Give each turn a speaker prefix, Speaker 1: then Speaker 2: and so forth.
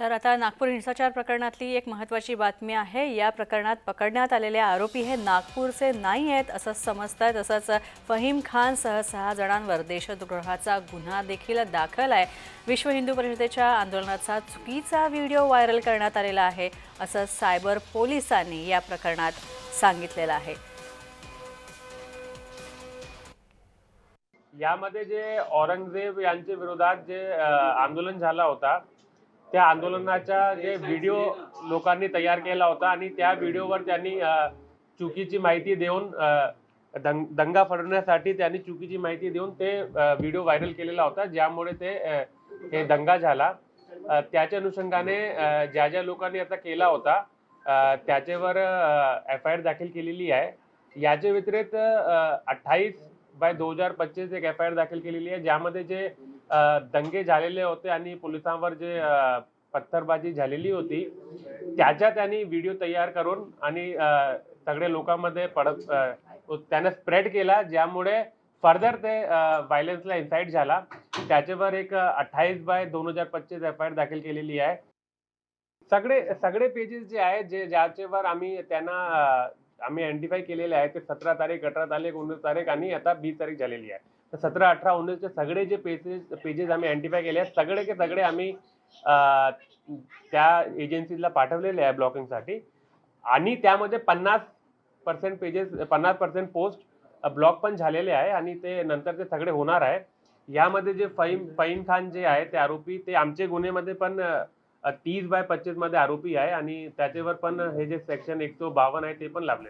Speaker 1: तर आता नागपूर हिंसाचार प्रकरणातली एक महत्त्वाची बातमी आहे. या प्रकरणात पकडण्यात आलेले आरोपी हे नागपूरचे नाही आहेत असं समजत आहे तसंच फहीम खान सह सहा जणांवर देशद्रोहाचा गुन्हा देखील दाखल आहे. विश्व हिंदू परिषदेच्या आंदोलनाचा चुकीचा व्हिडिओ व्हायरल करण्यात आलेला आहे असं सायबर पोलिसांनी या प्रकरणात सांगितलेलं आहे.
Speaker 2: यामध्ये जे औरंगजेब यांच्या विरोधात जे आंदोलन झाला होता त्या आंदोलनाचा जे व्हिडिओ लोकांनी तयार केला होता आणि त्या व्हिडिओवर त्यांनी चुकीची माहिती देऊन दंग दंगा फडवण्यासाठी त्यांनी चुकीची माहिती देऊन ते व्हिडिओ व्हायरल केलेला होता ज्यामुळे ते हे दंगा झाला. त्याच्या अनुषंगाने ज्या ज्या लोकांनी आता केला होता त्याच्यावर एफ आय आर दाखल केलेली आहे. याच्या व्यतिरिक्त अठ्ठावीस बाय दोन हजार पच्चीस एक एफ आय आर दाखल केलेली आहे ज्यामध्ये जे दंगे झालेले होते आणि पोलिसांवर जे पत्थरबाजी झालेली होती त्याच्या त्यांनी व्हिडिओ तयार करून आणि सगळे लोकांमध्ये पडत अ, त्यानं स्प्रेड केला ज्यामुळे फर्दर ते व्हायलन्सला इन्साईट झाला. त्याच्यावर एक अठ्ठावीस बाय दोन हजार पच्चीस एफ आय आर दाखल केलेली आहे. सगळे सगळे पेजेस जे आहेत जे ज्याच्यावर आम्ही त्यांना आम्ही आयडेंटिफाय केलेले आहे ते सतरा तारीख अठरा तारीख उन्नीस तारीख आणि आता बीस तारीख झालेली आहे. तर सतरा अठरा उन्नीसचे सगळे जे पेजेस पेजेस आम्ही आयडेंटिफाय केले आहेत सगळे के सगळे आम्ही त्या एजन्सीला पाठवलेले आहे ब्लॉकिंगसाठी आणि त्यामध्ये पन्नास पर्सेंट पेजेस पन्नास पर्सेंट पोस्ट ब्लॉक पण झालेले आहे आणि ते नंतर ते सगळे होणार आहे. यामध्ये जे फहीम फहीम खान जे आहे ते आरोपी ते आमचे गुन्हेमध्ये पण तीस बाय पच्चीसमध्ये आरोपी आहे आणि त्याच्यावर पण हे जे सेक्शन एकशे बावन्न आहे ते पण लाभले